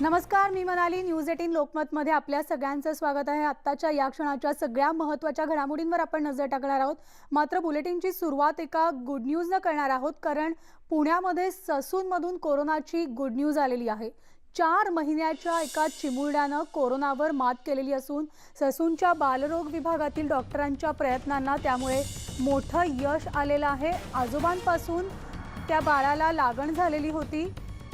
नमस्कार मी Manali news eighteen लोकमतमध्ये आपल्या सगळ्यांचं स्वागत आहे. आत्ताच्या या क्षणाच्या सगळ्या महत्त्वाच्या घडामोडींवर आपण नजर टाकणार आहोत. मात्र बुलेटिनची सुरुवात एका गुड न्यूजनं करणार आहोत कारण पुण्यामध्ये ससूनमधून कोरोनाची गुड न्यूज आलेली आहे. चार महिन्याच्या एका चिमुरड्यानं कोरोनावर मात केलेली असून ससूनच्या बालरोग विभागातील डॉक्टरांच्या प्रयत्नांना त्यामुळे मोठं यश आलेलं आहे. आजोबांपासून त्या बाळाला लागण झालेली होती.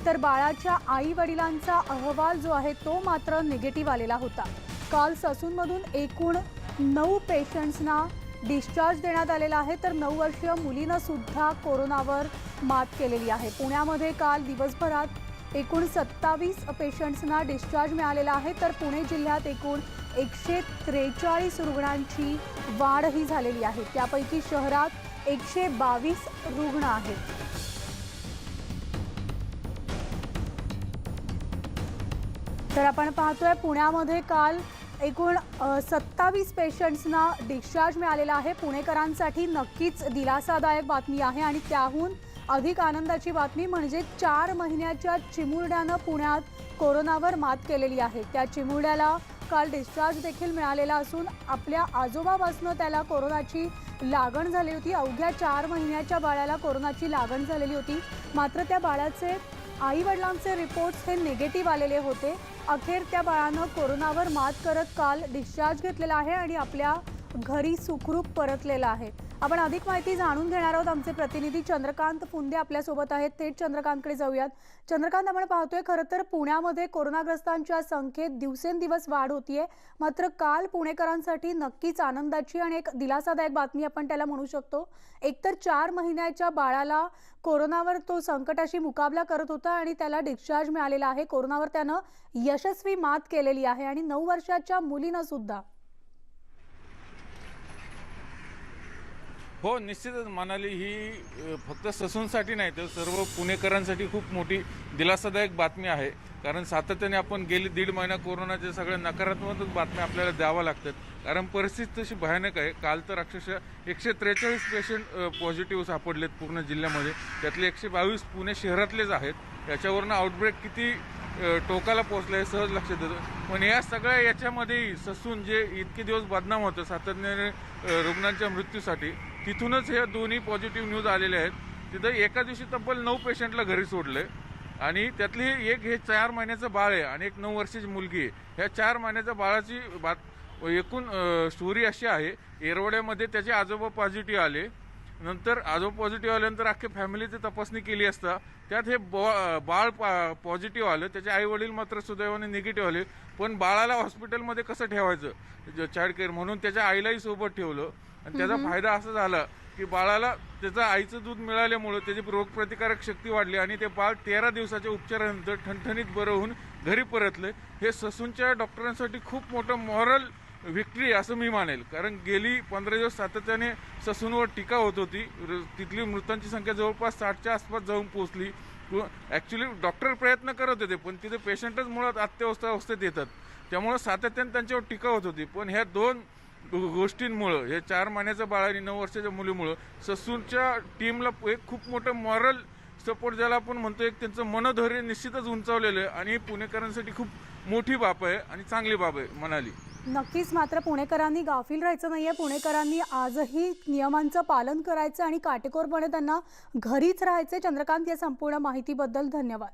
तर बाळाच्या आई वडिलांचा अहवाल जो आहे तो मात्र निगेटिव्ह आलेला होता. काल ससूनमधून एकूण नऊ पेशंट्सना डिस्चार्ज देण्यात आलेला आहे. तर नऊ वर्षीय मुलीनं सुद्धा कोरोनावर मात केलेली आहे. पुण्यामध्ये काल दिवसभरात एकूण सत्तावीस पेशंट्सना डिस्चार्ज मिळालेला आहे. तर पुणे जिल्ह्यात एकूण एकशे त्रेचाळीस रुग्णांची वाढही झालेली आहे. त्यापैकी शहरात एकशे बावीस रुग्ण आहेत. तर आपण पाहतोय पुण्यामध्ये काल एकूण सत्तावीस पेशंट्सना डिस्चार्ज मिळालेला आहे. पुणेकरांसाठी नक्कीच दिलासादायक बातमी आहे आणि त्याहून अधिक आनंदाची बातमी म्हणजे चार महिन्याच्या चिमुरड्यानं पुण्यात कोरोनावर मात केलेली आहे. त्या चिमुरड्याला काल डिस्चार्ज देखील मिळालेला असून आपल्या आजोबापासनं त्याला कोरोनाची लागण झाली होती. अवघ्या चार महिन्याच्या बाळाला कोरोनाची लागण झालेली होती. मात्र त्या बाळाचे आई वडिलांचे रिपोर्ट्स हे निगेटिव्ह आलेले होते. अखेर त्या बाळानं कोरोनावर मात करत काल डिस्चार्ज घेतलेला आहे आणि आपल्या घरी सुखरूप परतलेला आहे. आपण अधिक माहिती जाणून घेणार आहोत. आमचे प्रतिनिधी चंद्रकांत पुंदे आपल्यासोबत आहेत. थेट चंद्रकांतकडे जाऊयात. चंद्रकांत आपण पाहतोय खरं तर पुण्यामध्ये कोरोनाग्रस्तांच्या संख्येत दिवसेंदिवस वाढ होतीये. मात्र काल पुणेकरांसाठी नक्कीच आनंदाची आणि एक दिलासादायक बातमी आपण त्याला म्हणू शकतो. एकतर चार महिन्याच्या बाळाला कोरोनावर तो संकटाशी मुकाबला करत होता आणि त्याला डिस्चार्ज मिळालेला आहे. कोरोनावर त्यानं यशस्वी मात केलेली आहे आणि नऊ वर्षाच्या मुलीनं सुद्धा हो निश्चितच मनाली ही फक्त ससूनसाठी नाही तर सर्व पुणेकरांसाठी खूप मोठी दिलासादायक बातमी आहे. कारण सातत्याने आपण गेली दीड महिना कोरोनाच्या सगळ्या नकारात्मक बातम्या आपल्याला द्याव्या लागतात. कारण परिस्थिती तशी भयानक आहे. काल तर अक्षरशः एकशे त्रेचाळीस पेशंट पॉझिटिव्ह सापडलेत पूर्ण जिल्ह्यामध्ये. त्यातले एकशे बावीस पुणे शहरातलेच आहेत. याच्यावरनं आउटब्रेक किती टोकाला पोहोचलं आहे सहज लक्षात येतं. पण या सगळ्या याच्यामध्येही ससून जे इतके दिवस बदनाम होतं सातत्याने रुग्णांच्या मृत्यूसाठी तिथूनच ह्या दोन्ही पॉझिटिव्ह न्यूज आलेले आहेत. तिथं एका दिवशी तब्बल नऊ पेशंटला घरी सोडले. आणि त्यातली एक हे चार महिन्याचं बाळ आहे आणि एक नऊ वर्षाची मुलगी आहे. ह्या चार महिन्याच्या बाळाची बात एकूण स्टोरी अशी आहे येरवड्यामध्ये त्याचे आजोबा पॉझिटिव्ह आले. नंतर आजोबा पॉझिटिव्ह आल्यानंतर अख्ख्या फॅमिलीची तपासणी केली असता त्यात हे बॉ- बाळ पॉझिटिव्ह आलं त्याचे आई वडील मात्र सुदैवाने निगेटिव्ह आले. पण बाळाला हॉस्पिटलमध्ये कसं ठेवायचं? चाइल्ड केअर म्हणून त्याच्या आईलाही सोबत ठेवलं. आणि त्याचा फायदा असा झाला की बाळाला त्याचं आईचं दूध मिळाल्यामुळं त्याची रोगप्रतिकारक शक्ती वाढली आणि ते बाळ तेरा दिवसाच्या उपचारानंतर ठणठणीत बरं होऊन घरी परतले. हे ससूनच्या डॉक्टरांसाठी खूप मोठं मॉरल विक्ट्री असं मी मानेल. कारण गेली पंधरा दिवस सातत्याने ससूनवर टीका होत होती. तिथली मृतांची संख्या जवळपास साठच्या आसपास जाऊन पोहोचली. ॲक्च्युली डॉक्टर प्रयत्न करत होते पण तिथे पेशंटच मुळात अत्यवस्था अवस्थेत येतात. त्यामुळं सातत्याने त्यांच्यावर टीका होत होती. पण ह्या दोन गोष्टींमुळं हे चार महिन्याचं बाळ आणि नऊ वर्षाच्या मुलीमुळं ससूनच्या टीमला एक खूप मोठं मॉरल सपोर्ट ज्याला आपण म्हणतो एक त्यांचं मनधैर्य निश्चितच उंचावलेलं आहे. आणि पुणेकरांसाठी खूप मोठी बाब आहे आणि चांगली बाब आहे म्हणाली. नक्कीच मात्र पुणेकरांनी गाफील राहायचं नाही आहे पुणेकरांनी आजही नियमांचं पालन करायचं आणि काटेकोरपणे त्यांना घरीच राहायचे चंद्रकांत या संपूर्ण माहितीबद्दल धन्यवाद.